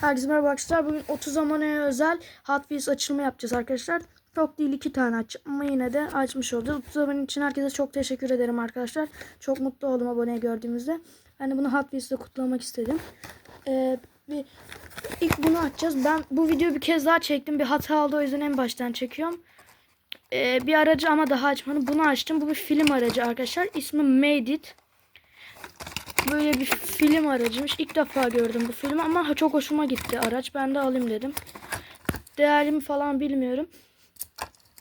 Herkese merhaba arkadaşlar. Bugün 30 zamanaya özel Hot Wheels açılımı yapacağız arkadaşlar. Çok değil iki tane aç ama yine de açmış olacağız. 30 zaman için herkese çok teşekkür ederim arkadaşlar. Çok mutlu oldum abone gördüğümüzde. Ben de bunu Hot Wheels'le kutlamak istedim. Ee, bir, ilk bunu açacağız. Ben bu videoyu bir kez daha çektim. Bir hata oldu o yüzden en baştan çekiyorum. Ee, bir aracı ama daha açmadım. Bunu açtım. Bu bir film aracı arkadaşlar. İsmi Made It. Böyle bir film aracıymış. İlk defa gördüm bu filmi ama çok hoşuma gitti araç. Ben de alayım dedim. Değerimi falan bilmiyorum.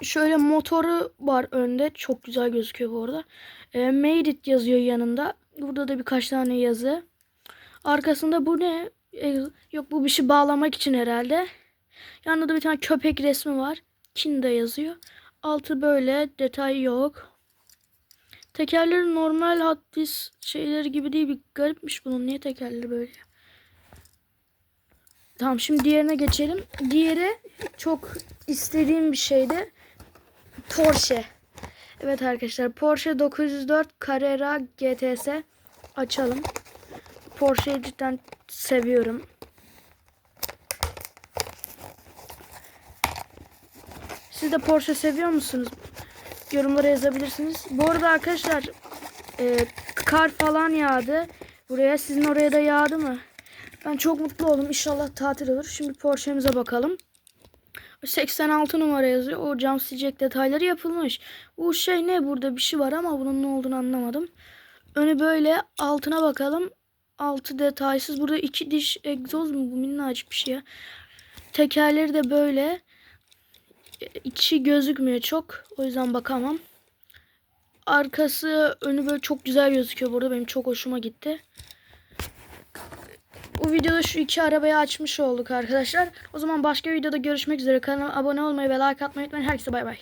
Şöyle motoru var önde. Çok güzel gözüküyor bu arada. E, Made it yazıyor yanında. Burada da birkaç tane yazı. Arkasında bu ne? E, yok bu bir şey bağlamak için herhalde. Yanında da bir tane köpek resmi var. Çin de yazıyor. Altı böyle detay yok. Tekerleri normal Wheels şeyleri gibi değil. Bir garipmiş bunun. Niye tekerleri böyle? Tamam şimdi diğerine geçelim. Diğeri çok istediğim bir şeydi. Porsche. Evet arkadaşlar Porsche 904 Carrera GTS açalım. Porsche'yi cidden seviyorum. Siz de Porsche seviyor musunuz? Yorumlara yazabilirsiniz. Bu arada arkadaşlar e, kar falan yağdı. Buraya sizin oraya da yağdı mı? Ben çok mutlu oldum. İnşallah tatil olur. Şimdi Porsche'mize bakalım. 86 numara yazıyor. O cam silecek detayları yapılmış. Bu şey ne? Burada bir şey var ama bunun ne olduğunu anlamadım. Önü böyle. Altına bakalım. Altı detaysız. Burada iki diş egzoz mu? Bu minnacık bir şey ya. Tekerleri de böyle. İçi gözükmüyor çok. O yüzden bakamam. Arkası önü böyle çok güzel gözüküyor. Burada benim çok hoşuma gitti. Bu videoda şu iki arabayı açmış olduk arkadaşlar. O zaman başka videoda görüşmek üzere. Kanalıma abone olmayı ve like atmayı unutmayın. Herkese bay bay.